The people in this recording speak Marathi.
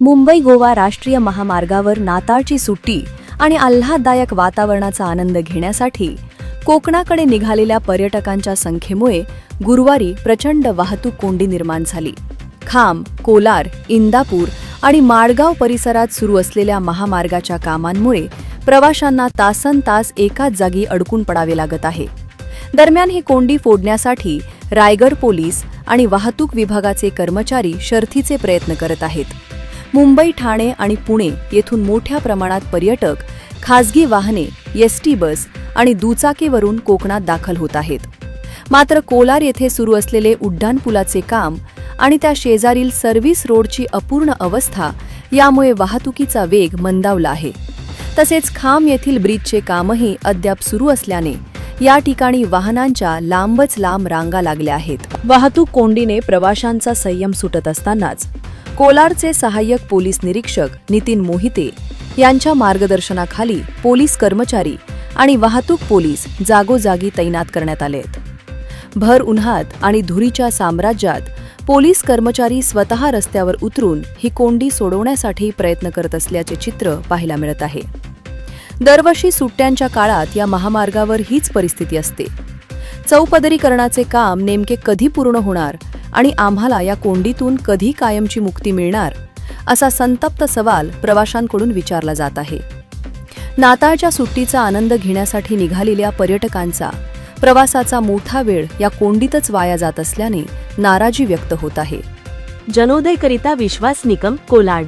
मुंबई गोवा राष्ट्रीय महामार्गावर नाताळची सुट्टी आणि आल्हाददायक वातावरणाचा आनंद घेण्यासाठी कोकणाकडे निघालेल्या पर्यटकांच्या संख्येमुळे गुरुवारी प्रचंड वाहतूक कोंडी निर्माण झाली. खाम कोलार इंदापूर आणि माडगाव परिसरात सुरू असलेल्या महामार्गाच्या कामांमुळे प्रवाशांना तासन तास एकाच जागी अडकून पडावे लागत आहे. दरम्यान ही कोंडी फोडण्यासाठी रायगड पोलीस आणि वाहतूक विभागाचे कर्मचारी शर्थीचे प्रयत्न करत आहेत. मुंबई ठाणे आणि पुणे येथून मोठ्या प्रमाणात पर्यटक खासगी वाहने एसटी बस आणि दुचाकीवरून कोकणात दाखल होत आहेत. मात्र कोलार येथे सुरू असलेले उड्डाणपुलाचे काम आणि त्या शेजारील सर्व्हिस रोडची अपूर्ण अवस्था यामुळे वाहतुकीचा वेग मंदावला आहे. तसेच खाम येथील ब्रिजचे कामही अद्याप सुरू असल्याने या ठिकाणी वाहनांच्या लांबच लांब रांगा लागल्या आहेत. वाहतूक कोंडीने प्रवाशांचा संयम सुटत असतानाच कोलारचे सहाय्यक पोलीस निरीक्षक नितीन मोहिते यांच्या मार्गदर्शनाखाली पोलीस कर्मचारी आणि वाहतूक पोलीस जागोजागी तैनात करण्यात आलेत भर उन्हात आणि धुरीच्या साम्राज्यात पोलीस कर्मचारी स्वतः रस्त्यावर उतरून ही कोंडी सोडवण्यासाठी प्रयत्न करत असल्याचे चित्र पाहायला मिळत आहे. दरवर्षी सुट्ट्यांच्या काळात या महामार्गावर हीच परिस्थिती असते. चौपदरीकरणाचे काम नेमके कधी पूर्ण होणार आणि आम्हाला या कोंडीतून कधी कायमची मुक्ती मिळणार असा संतप्त सवाल प्रवाशांकडून विचारला जात आहे. नाताळच्या सुट्टीचा आनंद घेण्यासाठी निघालेल्या पर्यटकांचा प्रवासाचा मोठा वेळ या कोंडीतच वाया जात असल्याने नाराजी व्यक्त होत आहे. जनोदयकरिता विश्वास निकम कोलाड.